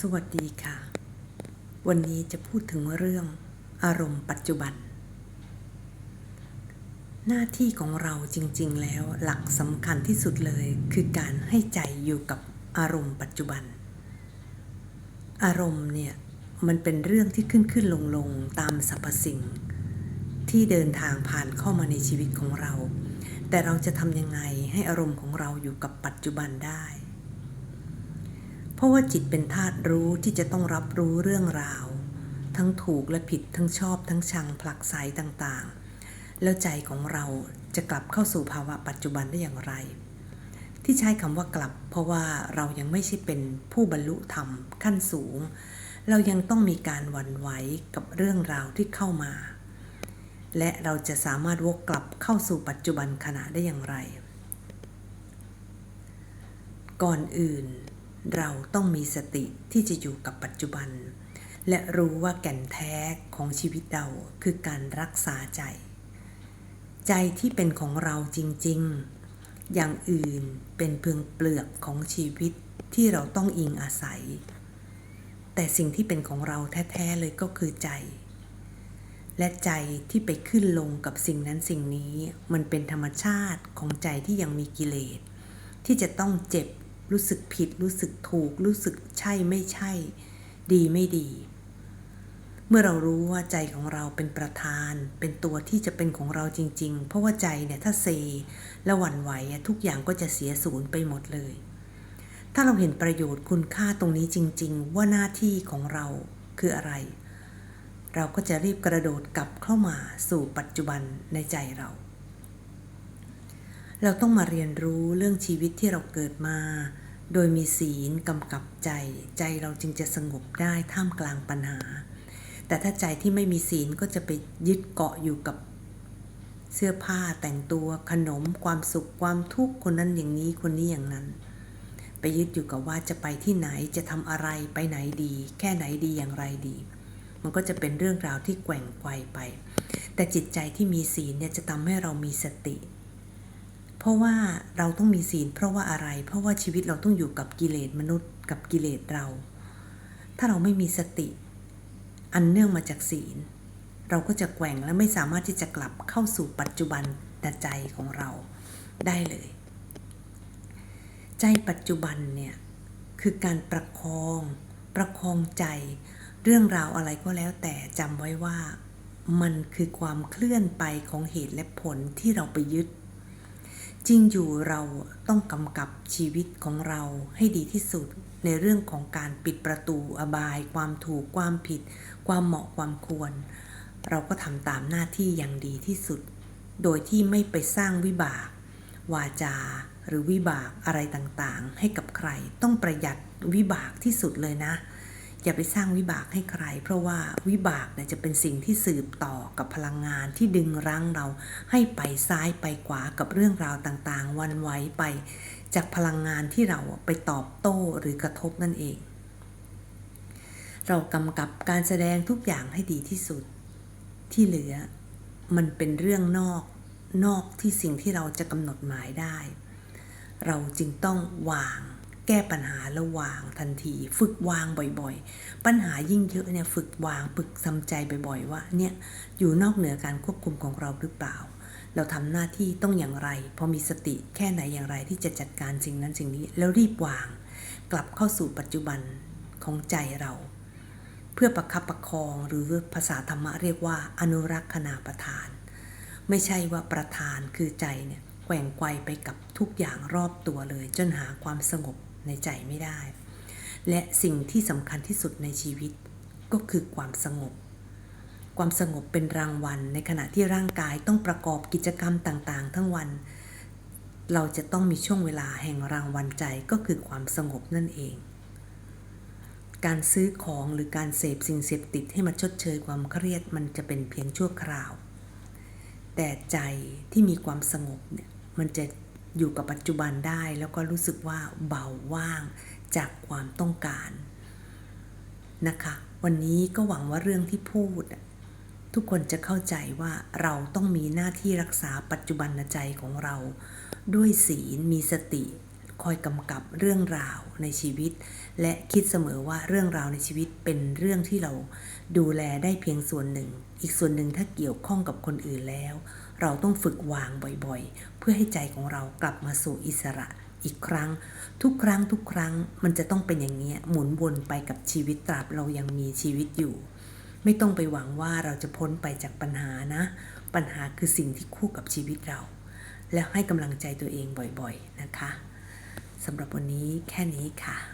สวัสดีค่ะ วันนี้จะพูดถึงเรื่องอารมณ์ปัจจุบัน หน้าที่ของเราจริง ๆ แล้วหลักสำคัญที่สุดเลย คือการให้ใจอยู่กับอารมณ์ปัจจุบัน อารมณ์เนี่ยมันเป็นเรื่องที่ขึ้นขึ้นลงลงตามสรรพสิ่ง ที่เดินทางผ่านเข้ามาในชีวิตของเรา แต่เราจะทำยังไงให้อารมณ์ของเราอยู่กับปัจจุบันได้ ราะว่าจิตเป็นธาตุรู้ที่จะต้องรับรู้เรื่องราว ทั้งถูกและผิดทั้งชอบทั้งชังผลักไสต่างๆ แล้วใจของเราจะกลับเข้าสู่ภาวะปัจจุบันได้อย่างไร ที่ใช้คำว่ากลับ เพราะว่าเรายังไม่ใช่เป็นผู้บรรลุธรรมขั้นสูง เรายังต้องมีการหวั่นไหวกับเรื่องราวที่เข้ามา และเราจะสามารถวกกลับเข้าสู่ปัจจุบันขณะได้อย่างไร ก่อนอื่น เราต้องมีสติที่จะอยู่กับปัจจุบัน และรู้ว่าแก่นแท้ของชีวิตเราคือการรักษาใจ ใจที่เป็นของเราจริงๆ อย่างอื่นเป็นเพียงเปลือกของชีวิตที่เราต้องอิงอาศัย แต่สิ่งที่เป็นของเราแท้ๆเลยก็คือใจ และใจที่ไปขึ้นลงกับสิ่งนั้นสิ่งนี้ มันเป็นธรรมชาติของใจที่ยังมีกิเลสที่จะต้องเจ็บ รู้สึกผิด รู้สึกถูก รู้สึกใช่ไม่ใช่ ดีไม่ดี เมื่อเรารู้ว่าใจของเราเป็นประธาน เป็นตัวที่จะเป็นของเราจริง ๆ เพราะว่าใจเนี่ยถ้าเซและหวั่นไหวทุกอย่างก็จะเสียศูนย์ไปหมดเลย ถ้าเราเห็นประโยชน์คุณค่าตรงนี้จริง ๆ ว่าหน้าที่ของเราคืออะไร เราก็จะรีบกระโดดกลับเข้ามาสู่ปัจจุบันในใจเรา เราต้องมาเรียนรู้เรื่องชีวิตที่เราเกิดมา โดยมีศีลกำกับใจ ใจเราจึงจะสงบได้ท่ามกลางปัญหา แต่ถ้าใจที่ไม่มีศีลก็จะไปยึดเกาะอยู่กับเสื้อผ้าแต่งตัวขนมความสุขความทุกข์คนนั้นอย่างนี้คนนี้อย่างนั้น ไปยึดอยู่กับว่าจะไปที่ไหนจะทำอะไรไปไหนดี แค่ไหนดีอย่างไรดี มันก็จะเป็นเรื่องราวที่แกว่งไกวไป แต่จิตใจที่มีศีลเนี่ยจะทำให้เรามีสติ เพราะว่าเราต้องมีศีล เพราะว่าอะไร เพราะว่าชีวิตเราต้องอยู่กับกิเลสมนุษย์ กับกิเลสเรา ถ้าเราไม่มีสติ อันเนื่องมาจากศีล เราก็จะแกว่งและไม่สามารถที่จะกลับเข้าสู่ปัจจุบันใจของเราได้เลย ใจปัจจุบันเนี่ยคือการประคอง ประคองใจ เรื่องราวอะไรก็แล้วแต่จำไว้ว่ามันคือความเคลื่อนไปของเหตุและผลที่เราไปยึด จริงอยู่เราต้องกำกับชีวิตของเราให้ดีที่สุด ในเรื่องของการปิดประตูอบาย ความถูกความผิด ความเหมาะความควร เราก็ทำตามหน้าที่อย่างดีที่สุด โดยที่ไม่ไปสร้างวิบาก วาจาหรือวิบากอะไรต่างๆ ให้กับใครต้องประหยัดวิบากที่สุดเลยนะ อย่าไปสร้างวิบากให้ใคร เพราะว่าวิบากเนี่ยจะเป็นสิ่งที่สืบต่อกับพลังงานที่ดึงรั้งเราให้ไปซ้ายไปขวากับเรื่องราวต่างๆ วันไหวไป จากพลังงานที่เราไปตอบโต้หรือกระทบนั่นเอง เรากำกับการแสดงทุกอย่างให้ดีที่สุด ที่เหลือมันเป็นเรื่องนอกนอกที่สิ่งที่เราจะกำหนดหมายได้ เราจึงต้องวาง แก้ปัญหาแล้ววางทันที ฝึกวางบ่อยๆ ปัญหายิ่งเยอะเนี่ยฝึกวางฝึกทำใจบ่อยๆ ว่าเนี่ยอยู่นอกเหนือการควบคุมของเราหรือเปล่า เราทำหน้าที่ต้องอย่างไร พอมีสติแค่ไหนอย่างไรที่จะจัดการสิ่งนั้นสิ่งนี้ แล้วรีบวาง กลับเข้าสู่ปัจจุบันของใจเรา เพื่อประคับประคองหรือภาษาธรรมะเรียกว่า อนุรักษณาประทาน ไม่ใช่ว่าประธานคือใจเนี่ยแกว่งไกวไปกับทุกอย่างรอบตัวเลย จนหาความสงบ ในใจไม่ได้ และสิ่งที่สำคัญที่สุดในชีวิตก็คือความสงบ ความสงบเป็นรางวัล ในขณะที่ร่างกายต้องประกอบกิจกรรมต่างๆ ทั้งวัน เราจะต้องมีช่วงเวลาแห่งรางวัลใจก็คือความสงบนั่นเอง การซื้อของหรือการเสพสิ่งเสพติดให้มาชดเชยความเครียดมันจะเป็นเพียงชั่วคราว แต่ใจที่มีความสงบเนี่ยมันจะ อยู่กับปัจจุบันได้แล้วก็รู้สึกว่าเบาว่างจากความต้องการนะคะ วันนี้ก็หวังว่าเรื่องที่พูด ทุกคนจะเข้าใจว่าเราต้องมีหน้าที่รักษาปัจจุบันใจของเรา ด้วยศีลมีสติ คอยกำกับเรื่องราวในชีวิต และคิดเสมอว่าเรื่องราวในชีวิตเป็นเรื่องที่เราดูแลได้เพียงส่วนหนึ่ง อีกส่วนหนึ่งถ้าเกี่ยวข้องกับคนอื่นแล้ว เราต้องฝึกวางบ่อยๆ เพื่อให้ใจของเรากลับมาสู่อิสระอีกครั้ง ทุกครั้งทุกครั้งมันจะต้องเป็นอย่างนี้ยหมุนวนไปกับชีวิตตราบเรายังมีชีวิตอยู่ ไม่ต้องไปหวังว่าเราจะพ้นไปจากปัญหานะ ปัญหาคือสิ่งที่คู่กับชีวิตเรา แล้วให้กำลังใจตัวเองบ่อยๆนะคะสำหรับวันนี้แค่นี้ค่ะ